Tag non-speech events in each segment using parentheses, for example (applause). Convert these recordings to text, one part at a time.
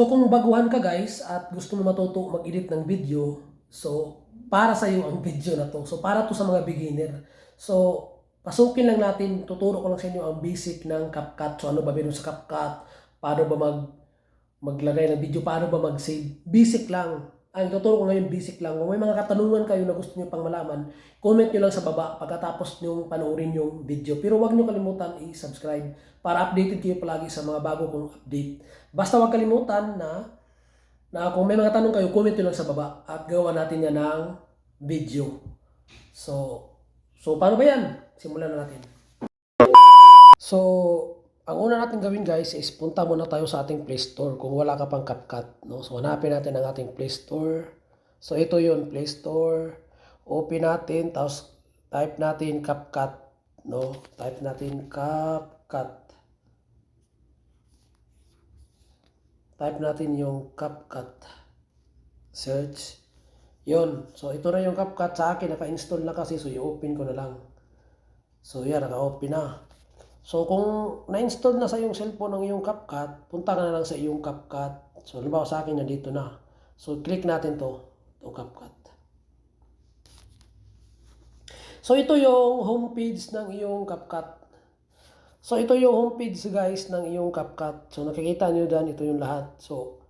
So kung baguhan ka guys at gusto mo matuto mag-edit ng video, so para sa iyo ang video na to. So para to sa mga beginner. So pasukin lang natin, tuturo ko lang sa inyo ang basic ng CapCut. So ano ba meron sa CapCut? Paano ba mag maglagay ng video? Paano ba mag-save? Basic lang. Ang tuturo ko ngayon basic lang. Kung may mga katanungan kayo na gusto niyo pang malaman, comment nyo lang sa baba pagkatapos nyo panoorin yung video. Pero huwag nyo kalimutan i-subscribe para updated kayo palagi sa mga bago kong update. Basta huwag kalimutan na na kung may mga tanong kayo, comment nyo lang sa baba at gawa natin yan ng video. So, so paano ba yan? Simulan na natin. So, ang una natin gawin guys is punta muna tayo sa ating Play Store kung wala ka pang CapCut. No? So, hanapin natin ang ating Play Store. So, ito yun, Play Store. Open natin, tapos type natin CapCut. No? Type natin CapCut. Type natin yung CapCut. Search. Yun. So, ito na yung CapCut sa akin. Naka-install na kasi. So, i-open ko na lang. So, yan. Naka-open na. So, kung na-install na sa iyong cellphone ang iyong CapCut, punta ka na lang sa iyong CapCut. So, halimbawa sa akin, nandito na. So, click natin to. Itong CapCut. So, ito yung homepage ng iyong CapCut. So, ito yung homepage guys ng iyong CapCut. So, nakikita nyo dyan, ito yung lahat. So,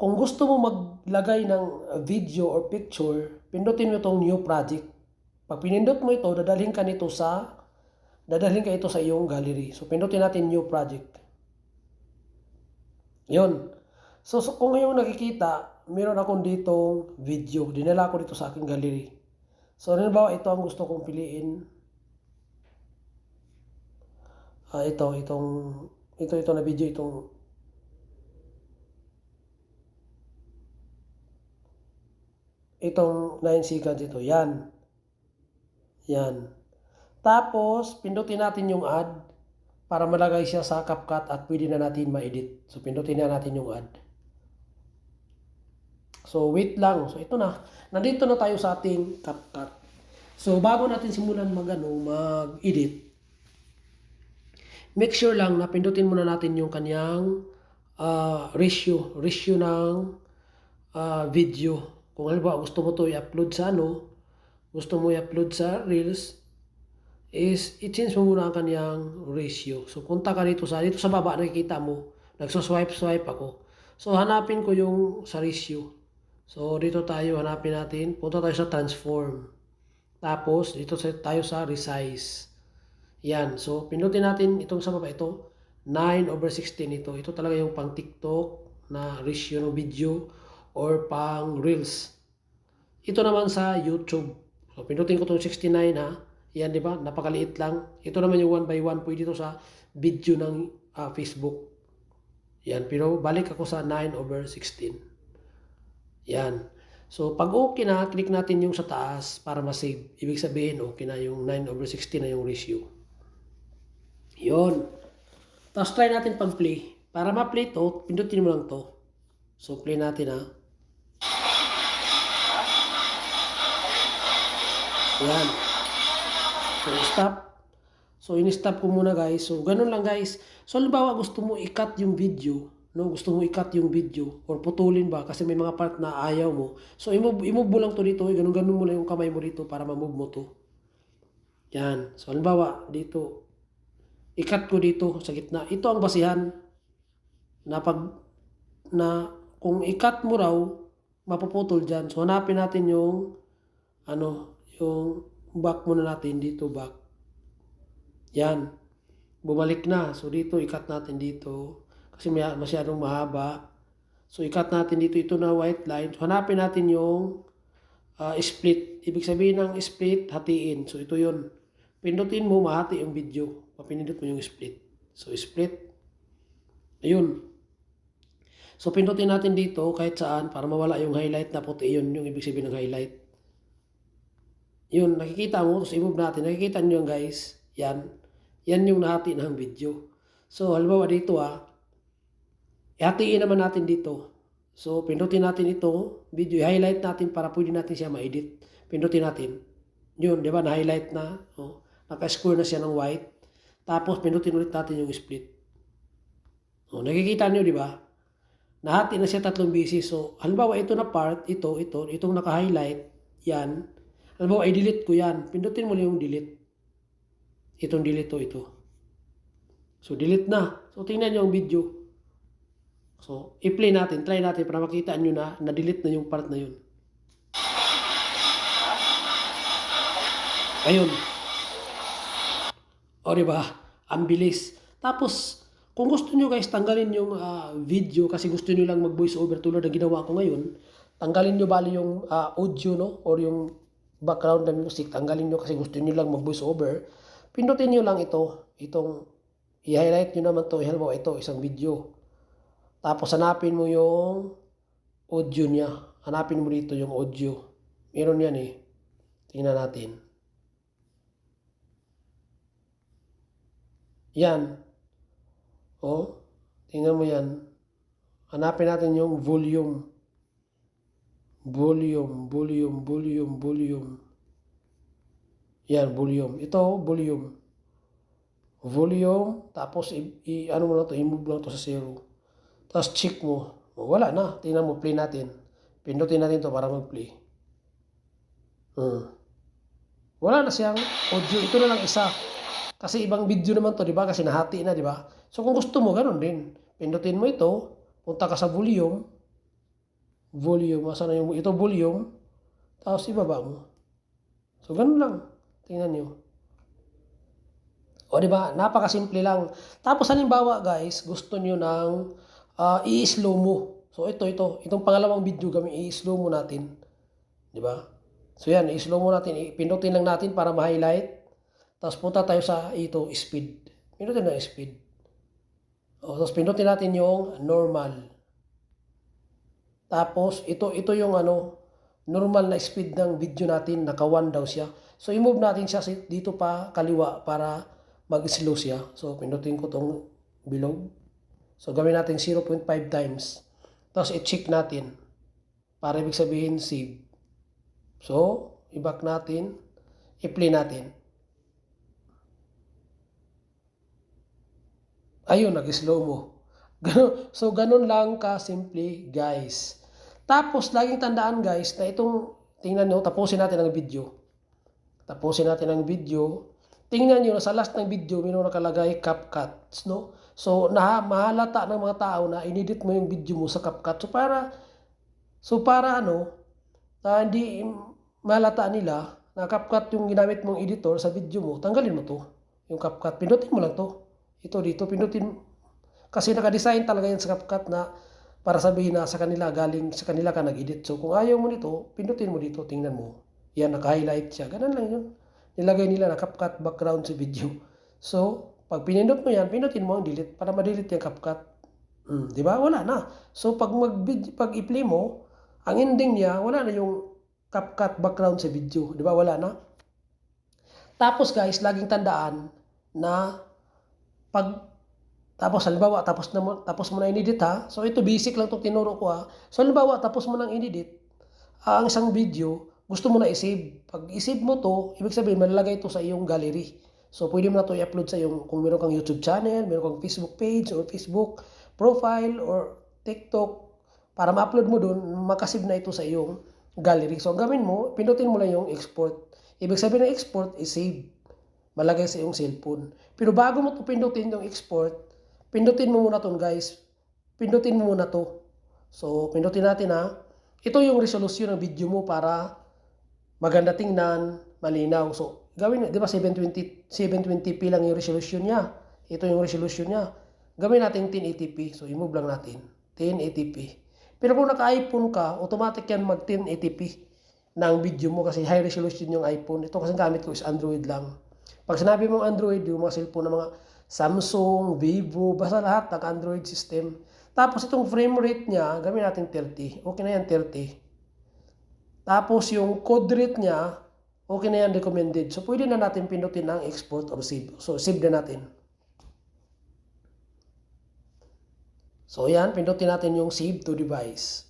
kung gusto mo maglagay ng video or picture, pindutin mo itong new project. Pag pinindot mo ito, dadalhin ka nito sa dadalhin ka ito sa iyong gallery. So, pindutin natin new project. Yun. So, so kung ngayon nakikita, meron akong dito video. Dinala ko dito sa aking gallery. So, halimbawa, ito ang gusto kong piliin. Ah, ito, itong, ito, ito na video, itong, itong 9 seconds ito. Yan. Yan. Tapos, pindutin natin yung add para malagay siya sa CapCut at pwede na natin ma-edit. So, pindutin na natin yung add. So, wait lang. So, ito na. Nandito na tayo sa ating CapCut. So, bago natin simulan mag, ano, mag-edit, make sure lang na pindutin muna natin yung kanyang ah, ratio. Ratio ng ah, video. Kung halimbawa gusto mo to i-upload sa ano, gusto mo i-upload sa Reels, is i-change mo muna ang kanyang ratio. So, punta ka dito sa, dito sa baba, nakikita mo, nagso-swipe-swipe ako. So, hanapin ko yung sa ratio. So, dito tayo, hanapin natin, punta tayo sa transform. Tapos, dito tayo sa resize. Yan. So, pindutin natin itong sa baba, ito, 9 over 16 ito. Ito talaga yung pang TikTok na ratio ng video or pang Reels. Ito naman sa YouTube. So, pindutin ko itong 69 ha. Yan, di ba? Napakaliit lang. Ito naman yung 1 by 1 pwede ito sa video ng ah, Facebook. Yan, pero balik ako sa 9 over 16. Yan. So, pag okay na, click natin yung sa taas para ma-save. Ibig sabihin, okay na yung 9 over 16 na yung ratio. Yon. Tapos try natin pag-play. Para ma-play to, pindutin mo lang to. So, play natin ha. Yan. So, stop. So, in-stop ko muna guys. So, ganun lang guys. So, halimbawa gusto mo i-cut yung video. No? Gusto mo i-cut yung video. Or putulin ba? Kasi may mga part na ayaw mo. So, i-move, i-move mo lang to dito. Ganun-ganun mo lang yung kamay mo dito para ma-move mo to. Yan. So, halimbawa, dito. I-cut ko dito sa gitna. Ito ang basihan na pag na kung i-cut mo raw, mapuputol dyan. So, hanapin natin yung ano, yung back muna natin dito, back. Yan. Bumalik na. So, dito, i-cut natin dito. Kasi masyadong mahaba. So, i-cut natin dito. Ito na white line. Hanapin natin yung ah, split. Ibig sabihin ng split, hatiin. So, ito yun. Pindutin mo, mahati yung video. Papinindot mo yung split. So, split. Ayun. So, pindutin natin dito kahit saan para mawala yung highlight na puti. Yun yung ibig sabihin ng highlight. Yun, nakikita mo. Tapos i-move natin. Nakikita nyo guys. Yan. Yan yung nahati ng video. So, halimbawa dito ah. Ihatiin naman natin dito. So, pindutin natin ito. Video. I-highlight natin para pwede natin siya ma-edit. Pindutin natin. Yun, di ba? Na-highlight na. Oh, naka-score na siya ng white. Tapos, pindutin ulit natin yung split. Oh, nakikita nyo, di ba? nahati na siya tatlong beses. So, halimbawa ito na part, ito, ito, itong naka-highlight, yan. Halimbawa, i-delete ko yan. Pindutin mo lang yung delete. Itong delete to, ito. So, delete na. So, tingnan nyo ang video. So, i-play natin, try natin para makita nyo na na-delete na yung part na yun. Ayun. O, di ba? Ang bilis. Tapos, kung gusto nyo guys, tanggalin yung ah, video kasi gusto nyo lang mag-voice over tulad ng ginawa ko ngayon, tanggalin nyo bali yung ah, audio, no? Or yung background na music, tanggalin nyo kasi gusto nyo lang mag-voice over. Pindutin nyo lang ito, itong i-highlight nyo naman to, halimbawa ito, isang video. Tapos hanapin mo yung audio niya. Hanapin mo dito yung audio. Meron yan eh. Tingnan natin. Yan. O, tingnan mo yan. Hanapin natin yung volume. Volume, volume, volume, volume. Yan, volume. Ito, volume. Volume, tapos i, i- ano mo lang to, i-move lang to sa zero. Tapos check mo. Wala na. Tingnan mo, play natin. Pindutin natin to para mag-play. Hmm. Wala na siyang audio. Ito na lang isa. Kasi ibang video naman to, di ba? Kasi nahati na, di ba? So kung gusto mo, ganun din. Pindutin mo ito, punta ka sa volume. Volume, asa na yung, ito volume. Tapos ibaba mo. So ganun lang. Tingnan nyo. O di ba? Napakasimple lang. Tapos halimbawa guys, gusto nyo ng ah, i-slow mo. So ito, ito. Itong pangalawang video kami, i-slow mo natin. Di ba? So yan, i-slow mo natin. Pindutin lang natin para ma-highlight. Tapos punta tayo sa ito, speed. Pindutin na speed. O, tapos pindutin natin yung normal. Tapos ito ito yung ano normal na speed ng video natin, naka 1 daw siya. So i-move natin siya si- dito pa kaliwa para mag-slow siya. So pindutin ko tong bilog. So gawin natin 0.5 times. Tapos i-check natin para ibig sabihin save. So, i-back natin, i-play natin. Ayun, nag-slow mo. (laughs) Ganun, so, ganun lang ka-simple, guys. Tapos, laging tandaan, guys, na itong, tingnan nyo, tapusin natin ang video. Tapusin natin ang video. Tingnan nyo, sa last ng video, mayroon nakalagay CapCut, no? So, na, mahalata ng mga tao na inedit mo yung video mo sa CapCut. So, para, so, para ano, na hindi malata nila na CapCut yung ginamit mong editor sa video mo, tanggalin mo to. Yung CapCut, pindutin mo lang to. Ito dito, pindutin. Kasi naka-design talaga yan sa CapCut na para sabihin na sa kanila, galing sa kanila ka nag-edit. So kung ayaw mo nito, pindutin mo dito, tingnan mo. Yan, naka-highlight siya. Ganun lang yun. Nilagay nila na CapCut background sa video. So, pag pinindot mo yan, pindutin mo ang delete para ma-delete yung CapCut. Hmm, di ba? Wala na. So, pag, mag pag i-play mo, ang ending niya, wala na yung CapCut background sa video. Di ba? Wala na. Tapos guys, laging tandaan na pag tapos halimbawa tapos na tapos mo na inedit ha. So ito basic lang 'tong tinuro ko ha. So halimbawa tapos mo nang inedit ah, ang isang video, gusto mo na i-save. Pag i-save mo to, ibig sabihin malalagay ito sa iyong gallery. So pwede mo na to i-upload sa iyong kung meron kang YouTube channel, meron kang Facebook page or Facebook profile or TikTok para ma-upload mo doon, makasave na ito sa iyong gallery. So ang gawin mo, pindutin mo lang yung export. Ibig sabihin ng export is save malagay sa iyong cellphone. Pero bago mo to pindutin yung export, pindutin mo muna to guys. Pindutin mo muna to. So, pindutin natin ha. Ito yung resolution ng video mo para maganda tingnan, malinaw. So, gawin, di ba 720, 720p lang yung resolution niya. Ito yung resolution niya. Gawin natin 1080p. So, i-move lang natin. 1080p. Pero kung naka-iPhone ka, automatic yan mag 1080p ng video mo kasi high resolution yung iPhone. Ito kasi gamit ko is Android lang. Pag sinabi mong Android, yung mga cellphone ng mga Samsung, Vivo, basta lahat ng Android system. Tapos itong frame rate niya, gawin natin 30. Okay na yan, 30. Tapos yung code rate niya, okay na yan, recommended. So pwede na natin pindutin ang export or save. So save na natin. So yan, pindutin natin yung save to device.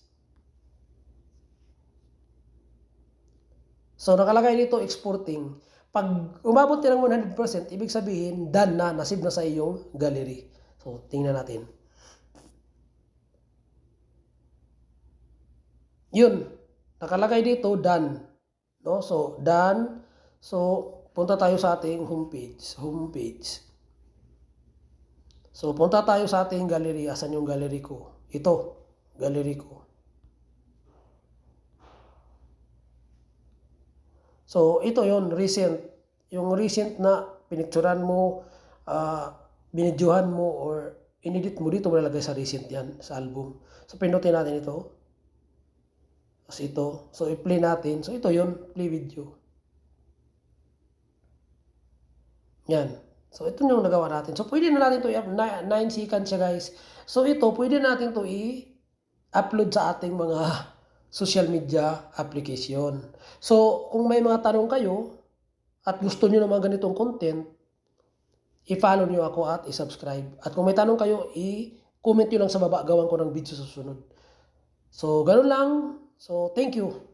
So nakalagay dito exporting. Pag umabot yan ng 100%, ibig sabihin done na, nasave na sa iyong gallery. So tingnan natin. Yun. Nakalagay dito, done. No? So, done. So, punta tayo sa ating homepage. Homepage. So, punta tayo sa ating gallery. Asan yung gallery ko? Ito. Gallery ko. So, ito yon recent. Yung recent na pinicturan mo, ah, binidyohan mo, or inedit mo dito, malalagay sa recent yan, sa album. So, pinutin natin ito. Tapos ito. So, i-play natin. So, ito yon play video. Yan. So, ito yung nagawa natin. So, pwede na natin to i-up. 9 seconds siya, guys. So, ito, pwede natin to i-upload sa ating mga social media application. So, kung may mga tanong kayo at gusto niyo ng mga ganitong content, i-follow niyo ako at i-subscribe. At kung may tanong kayo, i-comment niyo lang sa baba. Gawan ko ng video sa susunod. So, ganun lang. So, thank you.